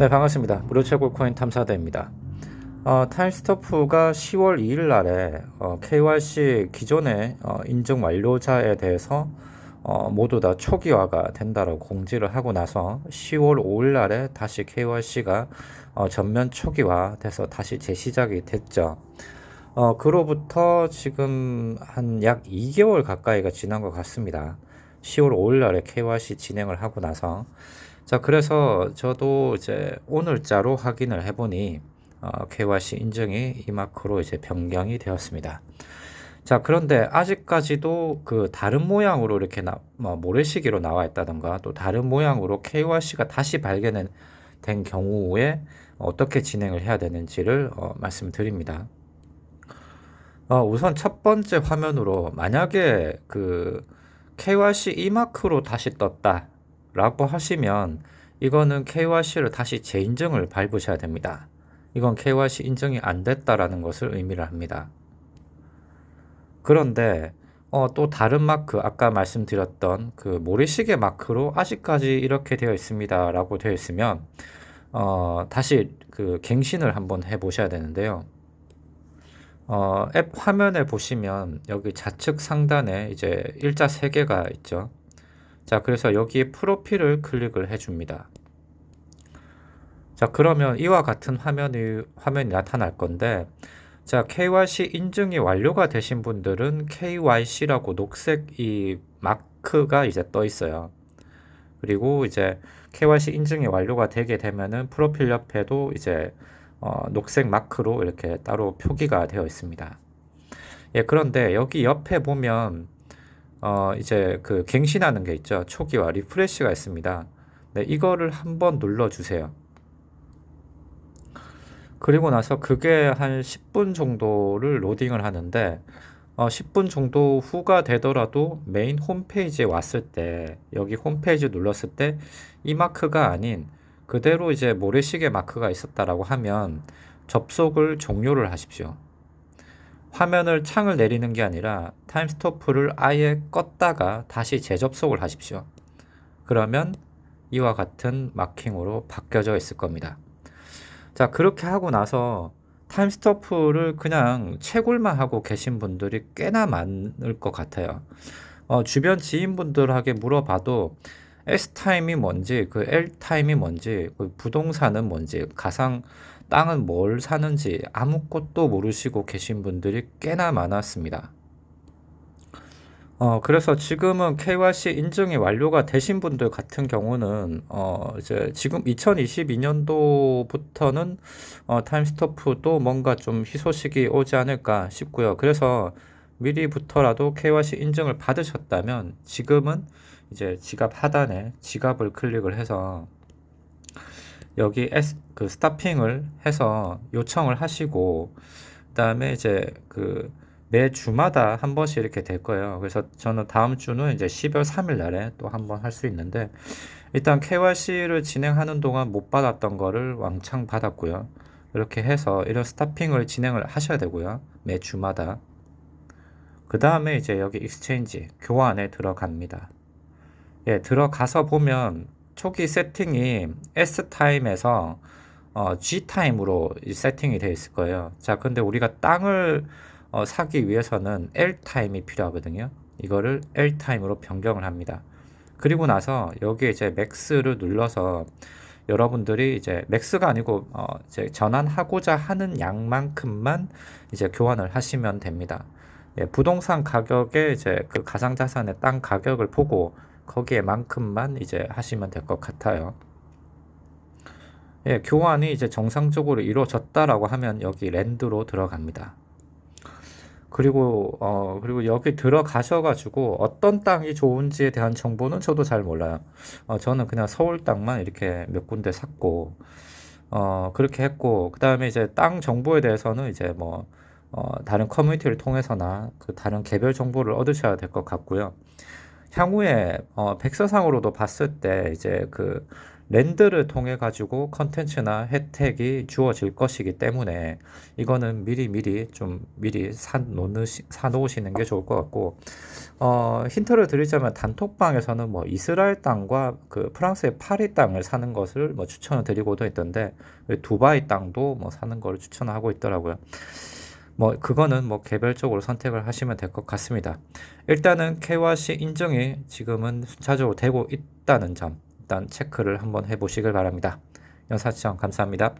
네, 반갑습니다. 무료 채굴 코인 탐사대입니다. 어, 타임스토프가 10월 2일 날에 어, KYC 기존의 어, 인증 완료자에 대해서 어, 모두 다 초기화가 된다고 공지를 하고 나서 10월 5일 날에 다시 KYC가 어, 전면 초기화돼서 다시 재시작이 됐죠. 어, 그로부터 지금 한 약 2개월 가까이가 지난 것 같습니다. 10월 5일 날에 KYC 진행을 하고 나서 자, 그래서 저도 이제 오늘자로 확인을 해보니 어, KYC 인증이 이 마크로 이제 변경이 되었습니다. 자, 그런데 아직까지도 그 다른 모양으로 이렇게 나, 뭐 모래시계로 나와 있다던가 또 다른 모양으로 KYC가 다시 발견된 경우에 어떻게 진행을 해야 되는지를 어, 말씀드립니다. 어, 우선 첫 번째 화면으로 만약에 그 KYC 이마크로 다시 떴다 라고 하시면 이거는 KYC를 다시 재인증을 밟으셔야 됩니다. 이건 KYC 인증이 안 됐다라는 것을 의미를 합니다. 그런데 어, 또 다른 마크 아까 말씀드렸던 그 모래시계 마크로 아직까지 이렇게 되어 있습니다 라고 되어 있으면 어, 다시 그 갱신을 한번 해 보셔야 되는데요. 어, 앱 화면에 보시면 여기 좌측 상단에 이제 일자 3개가 있죠. 자, 그래서 여기에 프로필을 클릭을 해줍니다. 자, 그러면 이와 같은 화면이, 화면이 나타날 건데, 자, KYC 인증이 완료가 되신 분들은 KYC라고 녹색 이 마크가 이제 떠 있어요. 그리고 이제 KYC 인증이 완료가 되게 되면은 프로필 옆에도 이제 어, 녹색 마크로 이렇게 따로 표기가 되어 있습니다. 예, 그런데 여기 옆에 보면 어, 이제 그 갱신하는 게 있죠. 초기화 리프레시가 있습니다. 네, 이거를 한번 눌러 주세요. 그리고 나서 그게 한 10분 정도를 로딩을 하는데 어, 10분 정도 후가 되더라도 메인 홈페이지에 왔을 때 여기 홈페이지 눌렀을 때 이 마크가 아닌 그대로 이제 모래시계 마크가 있었다라고 하면 접속을 종료를 하십시오. 화면을 창을 내리는 게 아니라 타임스토프를 아예 껐다가 다시 재접속을 하십시오. 그러면 이와 같은 마킹으로 바뀌어져 있을 겁니다. 자, 그렇게 하고 나서 타임스토프를 그냥 채굴만 하고 계신 분들이 꽤나 많을 것 같아요. 어, 주변 지인분들에게 물어봐도 S타임이 뭔지, 그 L타임이 뭔지, 그 부동산은 뭔지, 가상 땅은 뭘 사는지 아무것도 모르시고 계신 분들이 꽤나 많았습니다. 어, 그래서 지금은 KYC 인증이 완료가 되신 분들 같은 경우는, 어, 이제 지금 2022년도부터는, 어, 타임스토프도 뭔가 좀 희소식이 오지 않을까 싶고요. 그래서 미리부터라도 KYC 인증을 받으셨다면 지금은 이제 지갑 하단에 지갑을 클릭을 해서 여기 S, 그 스타핑을 해서 요청을 하시고 그다음에 이제 그 매 주마다 한 번씩 이렇게 될 거예요. 그래서 저는 다음 주는 이제 12월 3일 날에 또 한 번 할 수 있는데 일단 KYC를 진행하는 동안 못 받았던 거를 왕창 받았고요. 이렇게 해서 이런 스타핑을 진행을 하셔야 되고요. 매 주마다. 그 다음에 이제 여기 익스체인지 교환에 들어갑니다. 예, 들어가서 보면 초기 세팅이 S타임에서 어, G타임으로 세팅이 되어 있을 거예요. 자, 근데 우리가 땅을 어, 사기 위해서는 L타임이 필요하거든요. 이거를 L타임으로 변경을 합니다. 그리고 나서 여기에 이제 맥스를 눌러서 여러분들이 이제 맥스가 아니고 어, 이제 전환하고자 하는 양만큼만 이제 교환을 하시면 됩니다. 예, 부동산 가격에 이제 그 가상자산의 땅 가격을 보고 거기에만큼만 이제 하시면 될 것 같아요. 예, 교환이 이제 정상적으로 이루어졌다라고 하면 여기 랜드로 들어갑니다. 그리고 어 그리고 여기 들어가셔 가지고 어떤 땅이 좋은지에 대한 정보는 저도 잘 몰라요. 어 저는 그냥 서울 땅만 이렇게 몇 군데 샀고 어 그렇게 했고 그 다음에 이제 땅 정보에 대해서는 이제 뭐 어, 다른 커뮤니티를 통해서나 그 다른 개별 정보를 얻으셔야 될 것 같고요. 향후에 어, 백서상으로도 봤을 때 이제 그 랜드를 통해 가지고 컨텐츠나 혜택이 주어질 것이기 때문에 이거는 미리 미리 좀 미리 사 놓으시, 사 놓으시는 게 좋을 것 같고 어, 힌트를 드리자면 단톡방에서는 뭐 이스라엘 땅과 그 프랑스의 파리 땅을 사는 것을 뭐 추천을 드리고도 있던데 두바이 땅도 뭐 사는 거를 추천하고 있더라고요. 뭐 그거는 뭐 개별적으로 선택을 하시면 될 것 같습니다. 일단은 KYC 인증이 지금은 순차적으로 되고 있다는 점 일단 체크를 한번 해보시길 바랍니다. 영상 시청 감사합니다.